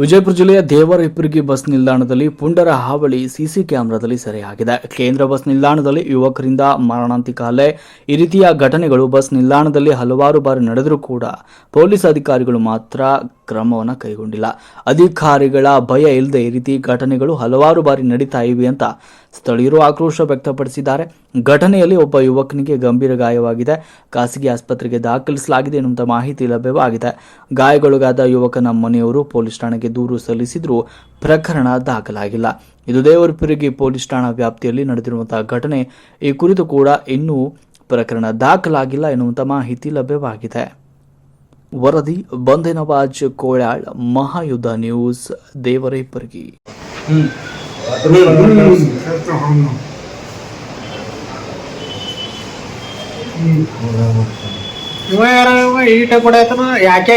ವಿಜಯಪುರ ಜಿಲ್ಲೆಯ ದೇವರಹಿಪ್ಪರಗಿ ಬಸ್ ನಿಲ್ದಾಣದಲ್ಲಿ ಪುಂಡರ ಹಾವಳಿ ಸಿಸಿ ಕ್ಯಾಮೆರಾದಲ್ಲಿ ಸೆರೆಯಾಗಿದೆ. ಕೇಂದ್ರ ಬಸ್ ನಿಲ್ದಾಣದಲ್ಲಿ ಯುವಕರಿಂದ ಮಾರಣಾಂತಿಕ ಹಲ್ಲೆ. ಈ ರೀತಿಯ ಘಟನೆಗಳು ಬಸ್ ನಿಲ್ದಾಣದಲ್ಲಿ ಹಲವಾರು ಬಾರಿ ನಡೆದರೂ ಕೂಡ ಪೊಲೀಸ್ ಅಧಿಕಾರಿಗಳು ಮಾತ್ರ ಕ್ರಮವನ್ನು ಕೈಗೊಂಡಿಲ್ಲ. ಅಧಿಕಾರಿಗಳ ಭಯ ಇಲ್ಲದೆ ಈ ರೀತಿ ಘಟನೆಗಳು ಹಲವಾರು ಬಾರಿ ನಡೀತಾ ಇವೆ ಅಂತ ಸ್ಥಳೀಯರು ಆಕ್ರೋಶ ವ್ಯಕ್ತಪಡಿಸಿದ್ದಾರೆ. ಘಟನೆಯಲ್ಲಿ ಒಬ್ಬ ಯುವಕನಿಗೆ ಗಂಭೀರ ಗಾಯವಾಗಿದೆ. ಖಾಸಗಿ ಆಸ್ಪತ್ರೆಗೆ ದಾಖಲಿಸಲಾಗಿದೆ ಎನ್ನುವಂಥ ಮಾಹಿತಿ ಲಭ್ಯವಾಗಿದೆ. ಗಾಯಗೊಳಗಾದ ಯುವಕನ ಮನೆಯವರು ಪೊಲೀಸ್ ಠಾಣೆಗೆ ದೂರು ಸಲ್ಲಿಸಿದರೂ ಪ್ರಕರಣ ದಾಖಲಾಗಿಲ್ಲ. ಇದು ದೇವರಪಿರಗಿ ಪೊಲೀಸ್ ಠಾಣಾ ವ್ಯಾಪ್ತಿಯಲ್ಲಿ ನಡೆದಿರುವಂತಹ ಘಟನೆ. ಈ ಕುರಿತು ಕೂಡ ಇನ್ನೂ ಪ್ರಕರಣ ದಾಖಲಾಗಿಲ್ಲ ಎನ್ನುವಂಥ ಮಾಹಿತಿ ಲಭ್ಯವಾಗಿದೆ. ವರದಿ ಬಂದೆನವಾಜ್ ಕೋಳಾಳ್ ಮಹಾಯುದ್ಧ ನ್ಯೂಸ್ ದೇವರಹಿಪ್ಪರಗಿ ಇವ ಯಾರ ಯಾಕೆ